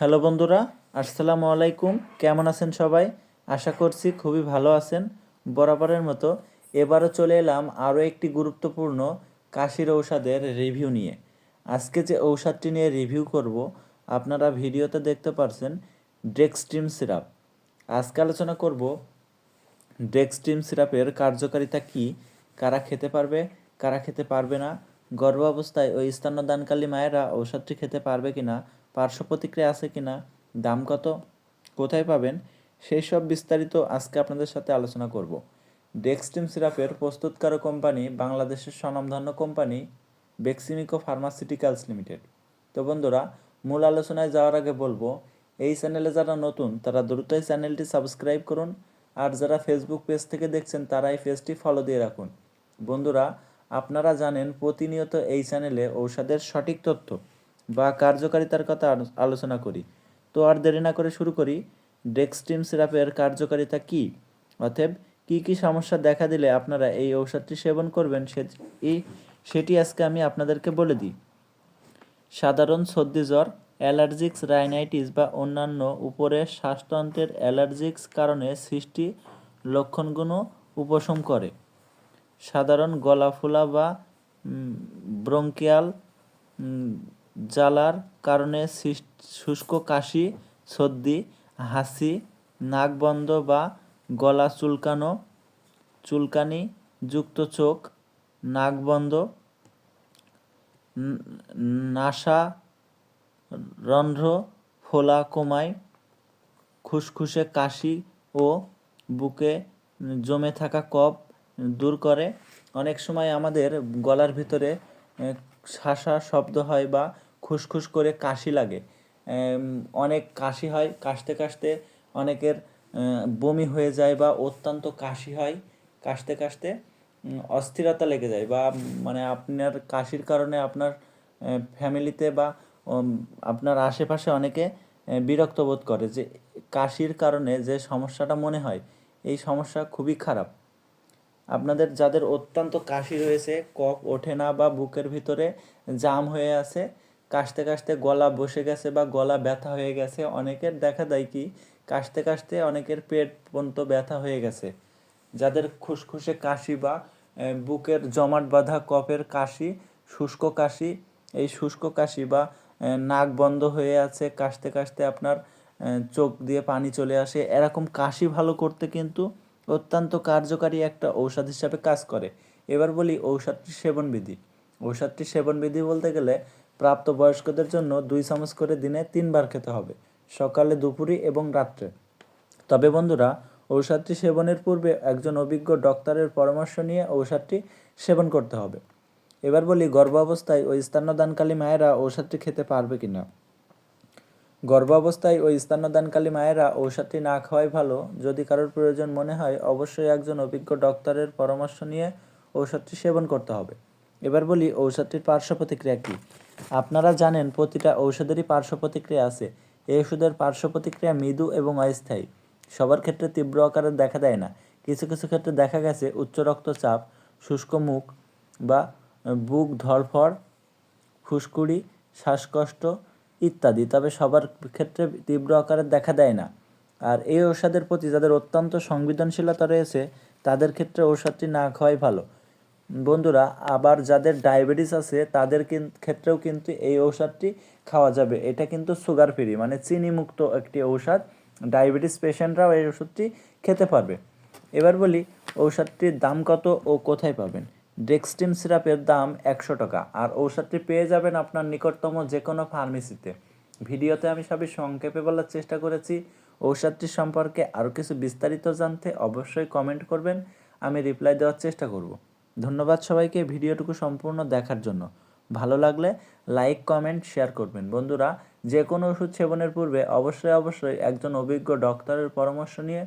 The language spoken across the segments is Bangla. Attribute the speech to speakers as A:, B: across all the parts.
A: হ্যালো বন্ধুরা, আসসালামু আলাইকুম। কেমন আছেন সবাই? আশা করছি খুবই ভালো আছেন। বরাবরের মতো এবারও চলে এলাম আরও একটি গুরুত্বপূর্ণ কাশির ঔষধের রিভিউ নিয়ে। আজকে যে ঔষধটি নিয়ে রিভিউ করব, আপনারা ভিডিওতে দেখতে পারছেন ডেক্সট্রিম সিরাপ। আজকে আলোচনা করব ডেক্সট্রিম সিরাপের কার্যকারিতা কি, কারা খেতে পারবে, কারা খেতে পারবে না, গর্ভাবস্থায় ওই স্তন্যদানকালী মায়েরা ঔষধটি খেতে পারবে কিনা পার্শ্ব প্রতিক্রিয়া আছে কিনা, দাম কত, কোথায় পাবেন, সেই সব বিস্তারিত আজকে আপনাদের সাথে আলোচনা করব। ডেক্সট্রিম সিরাপের প্রস্তুতকারক কোম্পানি বাংলাদেশের স্বনামধন্য কোম্পানি বেক্সিমিকো ফার্মাসিউটিক্যালস লিমিটেড তো বন্ধুরা, মূল আলোচনায় যাওয়ার আগে বলব, এই চ্যানেলে যারা নতুন, তারা দ্রুতই চ্যানেলটি সাবস্ক্রাইব করুন, আর যারা ফেসবুক পেজ থেকে দেখছেন, তারা এই পেজটি ফলো দিয়ে রাখুন। বন্ধুরা, আপনারা জানেন প্রতিনিয়ত এই চ্যানেলে ঔষধের সঠিক তথ্য। বা কার্যকারিতার কথা আলোচনা করি। তো আর দেরি না করে শুরু করি। ডেক্সট্রিম সিরাপের কার্যকারিতা কি? অতএব কি কি সমস্যা দেখা দিলে আপনারা এই ঔষধটি সেবন করবেন সে সেটি আজকে আমি আপনাদেরকে বলে দিই। সাধারণ সর্দি জ্বর, অ্যালার্জিক্স, রাইনাইটিস বা অন্যান্য উপরে শ্বাসতন্ত্রের অ্যালার্জিক্স কারণে সৃষ্টি লক্ষণগুলো উপশম করে। সাধারণ গলা ফোলা বা ব্রঙ্কিয়াল জ্বালার কারণে শুষ্ক কাশি, সর্দি, হাসি নাক বন্ধ বা গলা চুলকানো, চুলকানি, যুক্ত চোখ নাক বন্ধ নাসা, রন্ধ্র, ফোলা কমায়, খুসখুসে কাশি ও বুকে জমে থাকা কফ দূর করে। অনেক সময় আমাদের গলার ভিতরে শাসা শব্দ হয় বা খুসখুস করে কাশি লাগে। অনেক কাশি হয়, কাশতে কাশতে অনেকের বমি হয়ে যায় বা অত্যন্ত কাশি হয়, কাশতে কাশতে অস্থিরতা লেগে যায় বা মানে আপনার কাশির কারণে আপনার ফ্যামিলিতে বা আপনার আশেপাশে অনেকে বিরক্ত বোধ করে যে কাশির কারণে যে সমস্যাটা মনে হয়, এই সমস্যা খুবই খারাপ। আপনাদের যাদের অত্যন্ত কাশি রয়েছে কফ ওঠে না বা বুকের ভিতরে জাম হয়ে আছে কাশতে কাশতে গলা বসে গেছে বা গলা ব্যথা হয়ে গেছে, অনেকের দেখা দেয় কি, কাশতে কাশতে অনেকের পেট পর্যন্ত ব্যথা হয়ে গেছে। যাদের খুসখুসে কাশি বা বুকের জমাট বাঁধা কফের কাশি, শুষ্ক কাশি, এই শুষ্ক কাশি বা নাক বন্ধ হয়ে আছে, কাশতে কাশতে আপনার চোখ দিয়ে পানি চলে আসে, এরকম কাশি ভালো করতে কিন্তু অত্যন্ত কার্যকারী একটা ঔষধ হিসাবে কাজ করে। এবার বলি ঔষধটির সেবনবিধি। ঔষধটির সেবনবিধি বলতে গেলে প্রাপ্তবয়স্কদের জন্য দুই চামচ করে দিনে তিনবার খেতে হবে, সকালে, দুপুরে এবং রাত্রে। তবে বন্ধুরা, ঔষধটি সেবনের পূর্বে একজন অভিজ্ঞ ডক্টরের পরামর্শ নিয়ে ঔষধটি সেবন করতে হবে। এবার বলি গর্ভাবস্থায় ওই স্তন্যদানকালী মায়েরা ঔষধটি খেতে পারবে কিনা। গর্ভাবস্থায় ওই স্তন্যদানকালী মায়েরা ঔষধটি না খাওয়াই ভালো, যদি কারোর প্রয়োজন মনে হয়, অবশ্যই একজন অভিজ্ঞ ডক্টরের পরামর্শ নিয়ে ঔষধটি সেবন করতে হবে। এবার বলি ঔষধটির পার্শ্ব প্রতিক্রিয়া কী? আপনারা জানেন প্রতিটা ঔষধেরই পার্শ্ব প্রতিক্রিয়া আছে। এই ওষুধের পার্শ্ব প্রতিক্রিয়া মৃদু এবং অস্থায়ী। সবার ক্ষেত্রে তীব্র আকারে দেখা দেয় না। কিছু কিছু ক্ষেত্রে দেখা গেছে উচ্চ রক্তচাপ, শুষ্ক মুখ বা বুক ধরফর ফুসকুড়ি, শ্বাসকষ্ট ইত্যাদি। তবে সবার ক্ষেত্রে তীব্র আকারে দেখা দেয় না। আর এই ঔষধের প্রতি যাদের অত্যন্ত সংবেদনশীলতা রয়েছে, তাদের ক্ষেত্রে ঔষধটি না খাওয়াই ভালো। বন্ধুরা, আবার যাদের ডায়াবেটিস আছে, তাদের ক্ষেত্রেও কিন্তু এই ঔষধটি খাওয়া যাবে। এটা কিন্তু সুগার ফ্রি মানে চিনি মুক্ত একটি ঔষধ। ডায়াবেটিস পেশেন্টরাও এই ওষুধটি খেতে পারবে। এবার বলি, ঔষধটির দাম কত ও কোথায় পাবেন? ডেক্সটিম সিরাপের দাম একশো টাকা। আর ঔষধটি পেয়ে যাবেন আপনার নিকটতম যে কোনো ফার্মেসিতে ভিডিওতে আমি সবই সংক্ষেপে বলার চেষ্টা করেছি। ঔষধটি সম্পর্কে আরও কিছু বিস্তারিত জানতে অবশ্যই কমেন্ট করবেন। আমি রিপ্লাই দেওয়ার চেষ্টা করব। ধন্যবাদ সবাইকে ভিডিওটুকু সম্পূর্ণ দেখার জন্য। ভালো লাগলে লাইক, কমেন্ট, শেয়ার করবেন। বন্ধুরা যে কোনো ওষুধ সেবনের পূর্বে অবশ্যই অবশ্যই একজন অভিজ্ঞ ডক্টরের পরামর্শ নিয়ে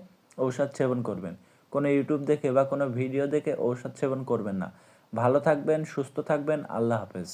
A: ঔষধ সেবন করবেন। কোনো ইউটিউব দেখে বা কোনো ভিডিও দেখে ঔষধ সেবন করবেন না। ভালো থাকবেন, সুস্থ থাকবেন। আল্লাহ হাফেজ।